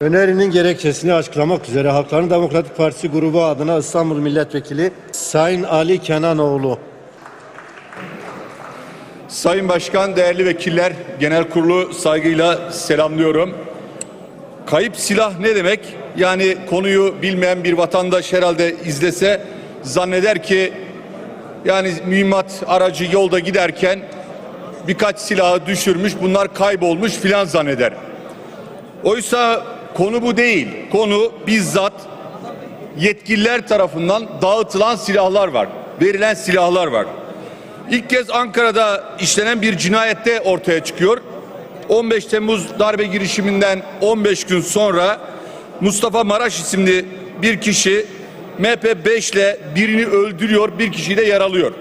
Önerinin gerekçesini açıklamak üzere Halkların Demokratik Partisi grubu adına İstanbul Milletvekili Sayın Ali Kenanoğlu. Sayın Başkan, değerli vekiller, genel kurulu saygıyla selamlıyorum. Kayıp silah ne demek? Yani konuyu bilmeyen bir vatandaş herhalde izlese zanneder ki yani mühimmat aracı yolda giderken birkaç silahı düşürmüş, bunlar kaybolmuş filan zanneder. Oysa konu bu değil. Konu bizzat yetkililer tarafından dağıtılan silahlar var. Verilen silahlar var. İlk kez Ankara'da işlenen bir cinayette ortaya çıkıyor. 15 Temmuz darbe girişiminden 15 gün sonra Mustafa Maraş isimli bir kişi MP5 ile birini öldürüyor, bir kişiyi de yaralıyor.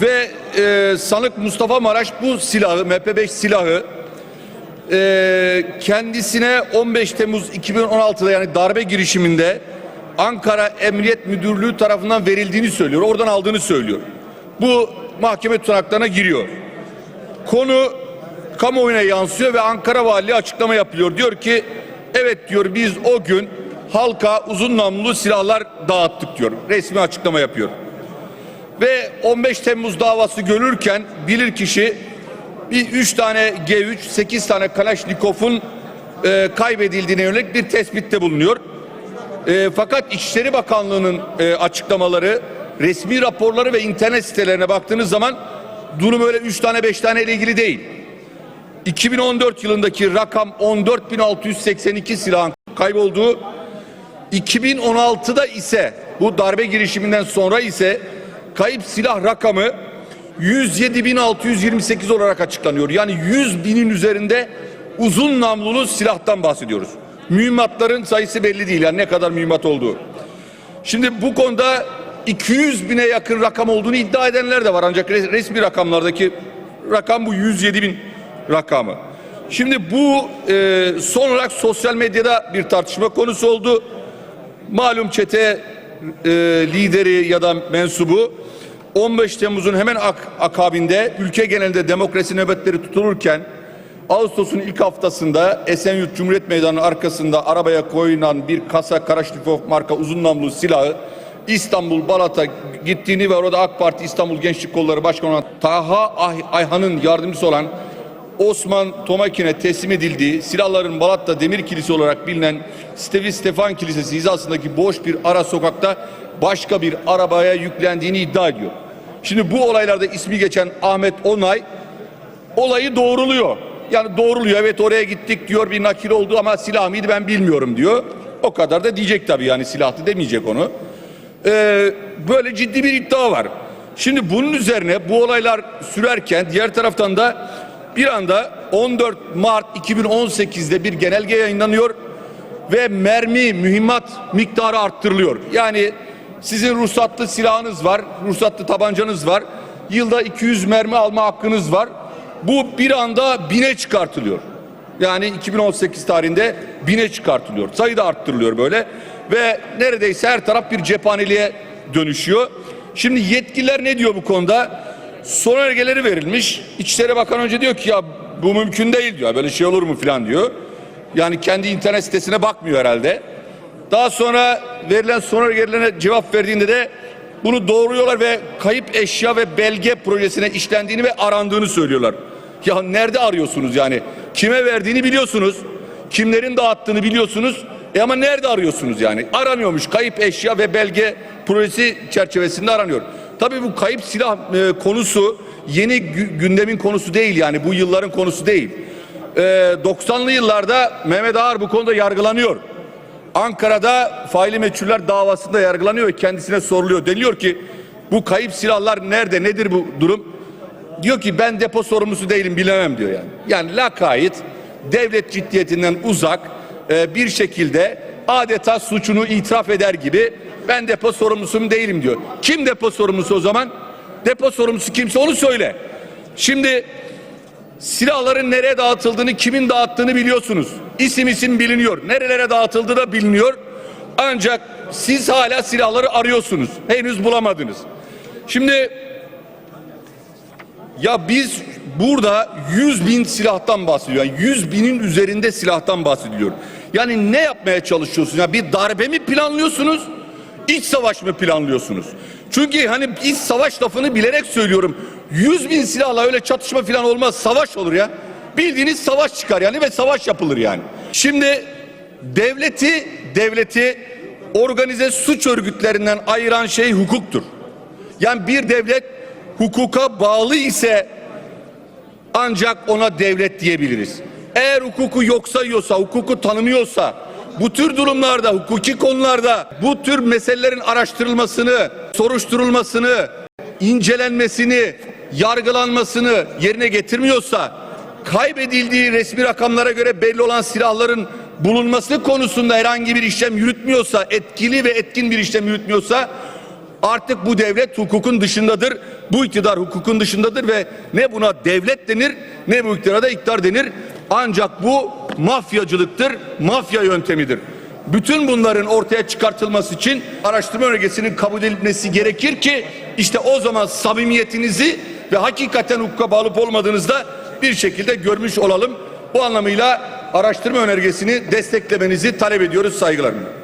Ve e, sanık Mustafa Maraş bu silahı, MP5 silahı e, kendisine 15 Temmuz 2016'da yani darbe girişiminde Ankara Emniyet Müdürlüğü tarafından verildiğini söylüyor. Oradan aldığını söylüyor. Bu mahkeme tutanaklarına giriyor. Konu kamuoyuna yansıyor ve Ankara Valiliği açıklama yapıyor. Diyor ki evet diyor biz o gün halka uzun namlulu silahlar dağıttık diyor. Resmi açıklama yapıyor. Ve 15 Temmuz davası görürken bilirkişi bir 3 tane G3, 8 tane Kalaşnikov'un e, kaybedildiğine yönelik bir tespitte bulunuyor. E, fakat İçişleri Bakanlığı'nın e, açıklamaları, resmi raporları ve internet sitelerine baktığınız zaman durum öyle 3 tane 5 tane ile ilgili değil. 2014 yılındaki rakam 14.682 silahın kaybolduğu, 2016'da ise bu darbe girişiminden sonra ise kayıp silah rakamı 107.628 olarak açıklanıyor. Yani 100 binin üzerinde uzun namlulu silahtan bahsediyoruz. Mühimmatların sayısı belli değil yani ne kadar mühimmat olduğu. Şimdi bu konuda 200 bine yakın rakam olduğunu iddia edenler de var ancak res- resmi rakamlardaki rakam bu 107 bin rakamı. Şimdi bu e, son olarak sosyal medyada bir tartışma konusu oldu. Malum çete e, lideri ya da mensubu 15 Temmuz'un hemen ak- akabinde ülke genelinde demokrasi nöbetleri tutulurken Ağustos'un ilk haftasında Esenyurt Cumhuriyet Meydanı'nın arkasında arabaya koyulan bir kasa Karaşnikov marka uzun namlulu silahı İstanbul Balat'a gittiğini ve orada AK Parti İstanbul Gençlik Kolları Başkanı olan Taha Ay- Ayhan'ın yardımcısı olan Osman Tomakin'e teslim edildiği silahların Balat'ta Demir Kilisi olarak bilinen Stevi Stefan Kilisesi hizasındaki boş bir ara sokakta başka bir arabaya yüklendiğini iddia ediyor. Şimdi bu olaylarda ismi geçen Ahmet Onay olayı doğruluyor. Yani doğruluyor. Evet oraya gittik diyor bir nakil oldu ama silah mıydı ben bilmiyorum diyor. O kadar da diyecek tabii yani silahtı demeyecek onu. Ee, böyle ciddi bir iddia var. Şimdi bunun üzerine bu olaylar sürerken diğer taraftan da bir anda 14 Mart 2018'de bir genelge yayınlanıyor ve mermi mühimmat miktarı arttırılıyor. Yani sizin ruhsatlı silahınız var, ruhsatlı tabancanız var. Yılda 200 mermi alma hakkınız var. Bu bir anda bine çıkartılıyor. Yani 2018 tarihinde bine çıkartılıyor. Sayı da arttırılıyor böyle. Ve neredeyse her taraf bir cephaneliğe dönüşüyor. Şimdi yetkililer ne diyor bu konuda? Son önergeleri verilmiş. İçişleri Bakanı önce diyor ki ya bu mümkün değil diyor. Böyle şey olur mu falan diyor. Yani kendi internet sitesine bakmıyor herhalde. Daha sonra verilen son önergelerine cevap verdiğinde de bunu doğruyorlar ve kayıp eşya ve belge projesine işlendiğini ve arandığını söylüyorlar. Ya nerede arıyorsunuz yani? Kime verdiğini biliyorsunuz. Kimlerin dağıttığını biliyorsunuz. E ama nerede arıyorsunuz yani? Aranıyormuş kayıp eşya ve belge projesi çerçevesinde aranıyor. Tabii bu kayıp silah e, konusu yeni gü- gündemin konusu değil yani bu yılların konusu değil. E, 90'lı yıllarda Mehmet Ağar bu konuda yargılanıyor. Ankara'da faili meçhuller davasında yargılanıyor ve kendisine soruluyor. Deniliyor ki bu kayıp silahlar nerede nedir bu durum? Diyor ki ben depo sorumlusu değilim bilemem diyor yani. Yani lakayt devlet ciddiyetinden uzak e, bir şekilde adeta suçunu itiraf eder gibi ben depo sorumlusum değilim diyor. Kim depo sorumlusu o zaman? Depo sorumlusu kimse onu söyle. Şimdi Silahların nereye dağıtıldığını, kimin dağıttığını biliyorsunuz. İsim isim biliniyor. Nerelere dağıtıldığı da biliniyor. Ancak siz hala silahları arıyorsunuz. Henüz bulamadınız. Şimdi ya biz burada 100 bin silahtan bahsediyor. Yani 100 binin üzerinde silahtan bahsediliyor. Yani ne yapmaya çalışıyorsunuz? Ya bir darbe mi planlıyorsunuz? İç savaş mı planlıyorsunuz? Çünkü hani iç savaş lafını bilerek söylüyorum. 100 bin silahla öyle çatışma falan olmaz. Savaş olur ya. Bildiğiniz savaş çıkar yani ve savaş yapılır yani. Şimdi devleti devleti organize suç örgütlerinden ayıran şey hukuktur. Yani bir devlet hukuka bağlı ise ancak ona devlet diyebiliriz. Eğer hukuku yok sayıyorsa, hukuku tanımıyorsa, bu tür durumlarda, hukuki konularda bu tür meselelerin araştırılmasını, soruşturulmasını, incelenmesini, yargılanmasını yerine getirmiyorsa, kaybedildiği resmi rakamlara göre belli olan silahların bulunması konusunda herhangi bir işlem yürütmüyorsa, etkili ve etkin bir işlem yürütmüyorsa Artık bu devlet hukukun dışındadır. Bu iktidar hukukun dışındadır ve ne buna devlet denir ne bu iktidara da iktidar denir. Ancak bu mafyacılıktır, mafya yöntemidir. Bütün bunların ortaya çıkartılması için araştırma önergesinin kabul edilmesi gerekir ki işte o zaman samimiyetinizi ve hakikaten hukuka bağlı olmadığınızda bir şekilde görmüş olalım. Bu anlamıyla araştırma önergesini desteklemenizi talep ediyoruz saygılarımla.